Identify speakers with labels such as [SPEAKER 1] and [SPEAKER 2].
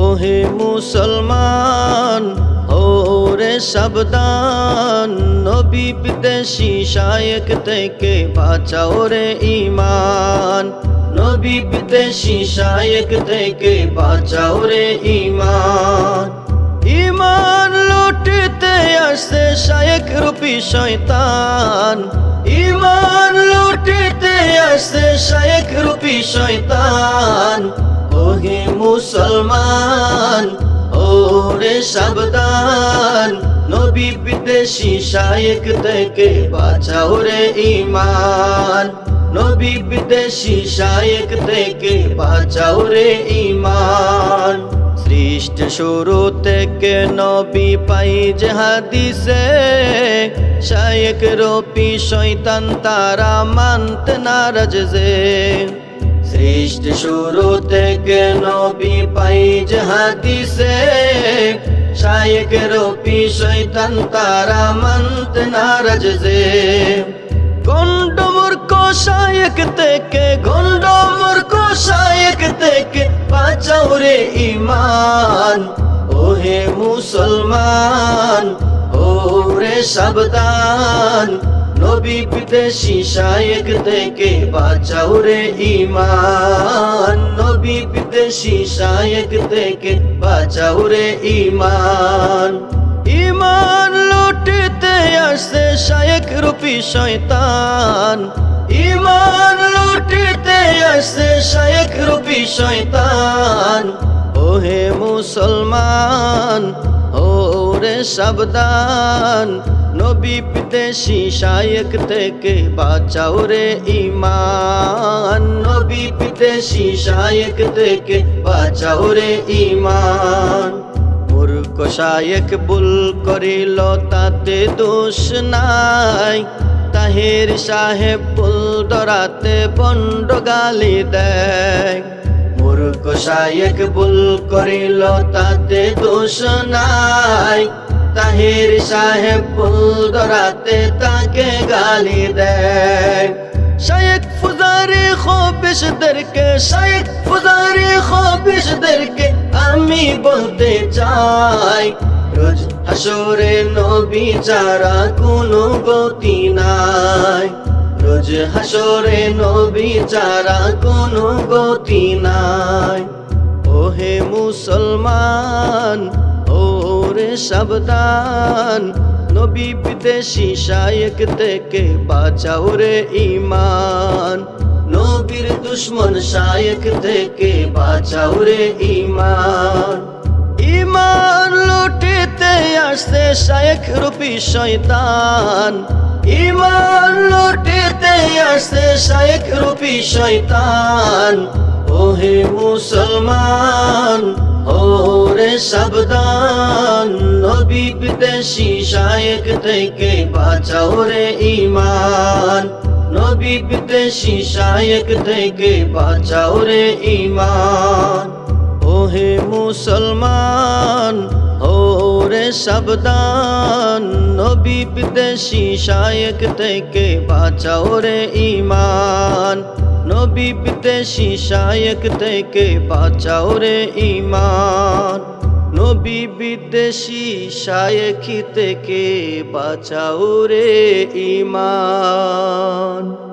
[SPEAKER 1] ওহে মুসলমান, ওরে সাবধান। নবী বিদেশি শায়েক থেকে বাঁচাও রে ইমান নবী বিদেশি শায়েক থেকে বাঁচাও রে ইমান ইমান লুটিতে আসছে শায়েক রূপী শয়তান। ইমান লুটিতে আসছে শায়েক রূপী শয়তান। ওহে মুসলমান, ওরে সাবধান। নবী বিদেশি শায়েক থেকে বাঁচাও রে ইমান নবী বিদেশি শায়েক থেকে বাঁচাও রে ইমান সৃষ্ট শুরু থেকে নবী পাই যে হাদিসে, শায়েক রূপী শয়তান তারা মানতে নারাজ যে। সৃষ্ট শুরু থেকে নবী পাই যে হাদিসে শায়েক রূপী শয়তান তারা মানতে নারাজ যে গন্ড মূর্খ শায়েক থেকে গন্ড মূর্খ শায়েক থেকে বাঁচাও রে ইমান ওহে মুসলমান, ওরে সাবধান। নবী বিদেশি শায়েক থেকে বাঁচাও রে ইমান নবী বিদেশি শায়েক থেকে বাঁচাও রে ইমান ইমান লুটিতে আসছে শায়েক রূপী শয়তান। ইমান লুটিতে আসছে শায়েক রূপী শয়তান। ওহে মুসলমান, ওরে সাবধান। নবী বিদেশি শায়েক থেকে বাঁচাও রে ইমান নবী বিদেশি শায়েক থেকে বাঁচাও রে ইমান মূর্খ শায়েক ভুল করিল, তাতে দোষ নাই। তাহের সাহেব ভুল ধরাতে বন্ড গালি দেয়। মূর্খ শায়েক ভুল করিল, তাতে দোষ নাই। তাহের সাহেব ভুল ধরাতে তাকে গালি দেয়। শায়েক ফুজারি খবিশদেরকে শায়েক ফুজারি খবিশদেরকে আমি বলতে চাই, রোজ হাসরে নবী যারা কোনো গতি নাই। রোজ হাসরে নবী যারা কোনো গতি নাই। ওহে মুসলমান ওরে সাবধান। নবী বিদেশি শায়েক থেকে বাঁচাও রে ইমান নবীর দুশ্মন শায়েক থেকে বাঁচাও রে ইমান ইমান লুটিতে আসছে শায়েক রূপী শয়তান। ইমান লুটিতে আসছে শায়েক রূপী শয়তান। ওহে মুসলমান, ওরে সাবধান। নবী বিদেশি শায়েক থেকে বাঁচাও রে ইমান নবী বিদেশি শায়েক থেকে বাঁচাও রে ইমান ওহে মুসলমান সাবধান, নবী বিদেশি শায়েক থেকে বাঁচাও রে ইমান নবী বিদেশি শায়েক থেকে বাঁচাও রে ইমান নবী বিদেশি শায়েক থেকে বাঁচাও রে ইমান